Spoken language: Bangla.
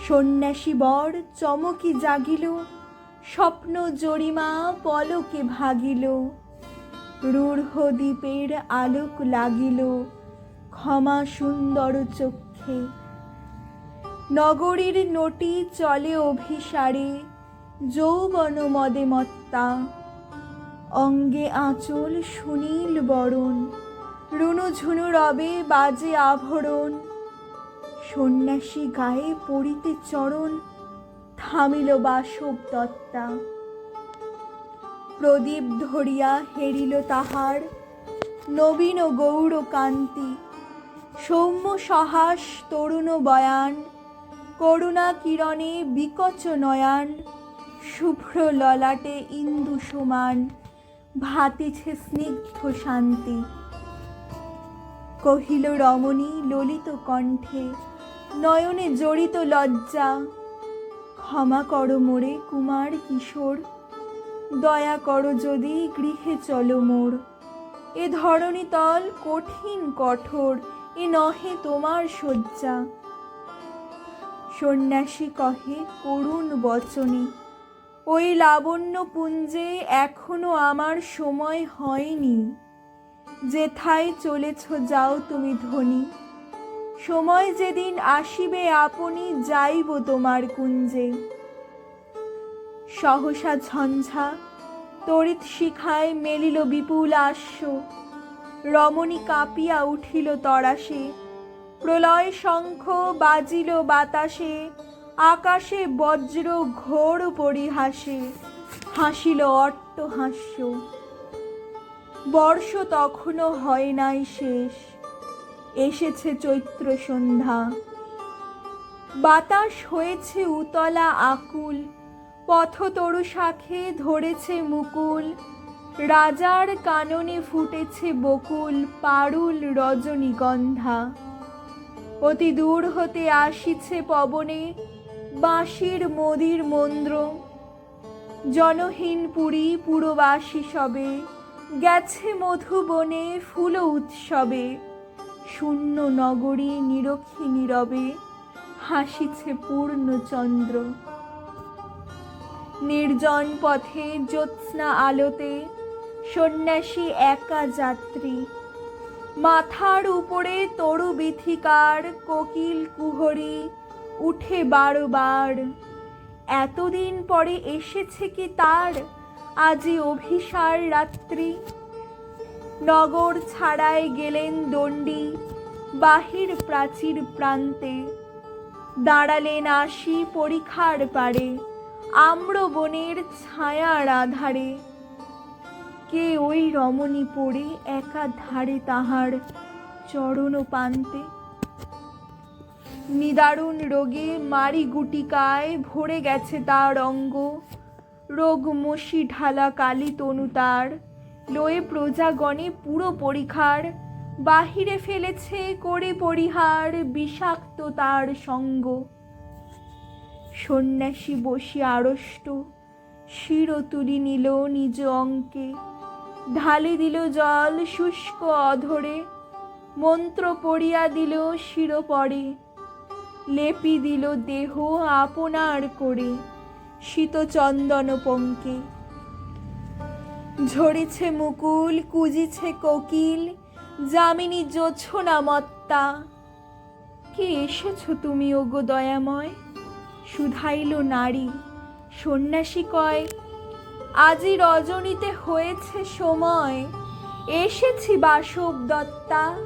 সন্ন্যাসী বর চমকি জাগিল, স্বপ্ন জরিমা পলকে ভাগিল। রূঢ় দ্বীপের আলোক লাগিল, ক্ষমা সুন্দর চক্ষে। নগরীর নটি চলে অভিসারে, যৌবন মদে মত্তা। অঙ্গে আঁচল সুনীল বরণ রুনু ঝুনু রবে বাজে আভরণ। সন্ন্যাসী গায়ে পড়িতে চরণ থামিল বাসব দত্তা প্রদীপ ধরিয়া হেরিল তাহার, নবীন গৌর কান্তি সৌম্য সহাস, তরুণ বয়ান, করুণা কিরণে বিকচ নয়ান। শুভ্র ললাটে ইন্দু সমান, ভাতিছে স্নিগ্ধ শান্তি। কহিল রমণী, ললিত কণ্ঠে নয়নে জড়িত লজ্জা। ক্ষমা করো মোরে কুমার কিশোর, দয়া করো যদি গৃহে চলো মোর। এ ধরণী তল কঠিন কঠোর, এ নহে তোমার শয্যা। সন্ন্যাসী কহে, করুণ বচনে, ওই লাবণ্য পুঞ্জে এখনও আমার সময় হয়নি। যেথায় চলেছ যাও তুমি ধনী সময় যেদিন আসিবে আপনি, যাইব তোমার কুঞ্জে। সহসা ঝঞ্ঝা, তড়িৎ শিখায় মেলিল বিপুল আস্য রমণী কাঁপিয়া উঠিল তরাসে প্রলয় শঙ্খ বাজিল বাতাসে। আকাশে বজ্র ঘোর পরিহাসে। হাসিল অট্ট হাস্য বর্ষ তখনও হয় নাই শেষ। এসেছে চৈত্র সন্ধ্যা। বাতাস হয়েছে উতলা আকুল পথতরু শাখে ধরেছে মুকুল। রাজার কাননে ফুটেছে বকুল, পারুল রজনীগন্ধা। অতি দূর হতে আসিছে পবনে বাঁশির মদির মন্দ্র জনহীন পুরী পুরবাসী সবে, গেছে মধুবনে ফুল উৎসবে। শূন্য নগরী নিরক্ষী নীরবে হাসিছে পূর্ণচন্দ্র নির্জন পথে জ্যোৎস্না আলোতে সন্ন্যাসী একা যাত্রী। মাথার উপরে তরু বিথিকার কোকিল কুহরি উঠে বারবার। এতদিন পরে এসেছে কি তার? আজি অভিসার রাত্রি। নগর ছাড়ায় গেলেন দণ্ডী বাহির প্রাচীর প্রান্তে। দাঁড়ালেন আসি পরীক্ষার পারে আম্র বনের ছায়ার আধারে। কে ওই রমণী পড়ে একা ধারে তাহার চরণ পান্তে নিদারুণ রোগে মারি গুটিকায় ভরে গেছে তার অঙ্গ। রোগ মশি ঢালা কালি তনু তার। লয়ে প্রজাগণে পুরো পরিখার, বাহিরে ফেলেছে করে পরিহার বিষাক্ত তার সঙ্গ। সন্ন্যাসী বসি আড়ষ্ট শির তুলি নিল নিজ অঙ্কে, ঢালে দিল জল শুষ্ক অধরে, মন্ত্র পড়িয়া দিল শির পরে লেপি দিল দেহ আপনার করে, শীতচন্দন পঙ্কে। ঝরেছে মুকুল, কুজিছে কোকিল, যামিনী জোছনা মত্তা। কে এসেছ তুমি ওগো দয়াময়? শুধাইল নারী, সন্ন্যাসী কয়, আজি রজনীতে হয়েছে সময়, এসেছি বাসব দত্তা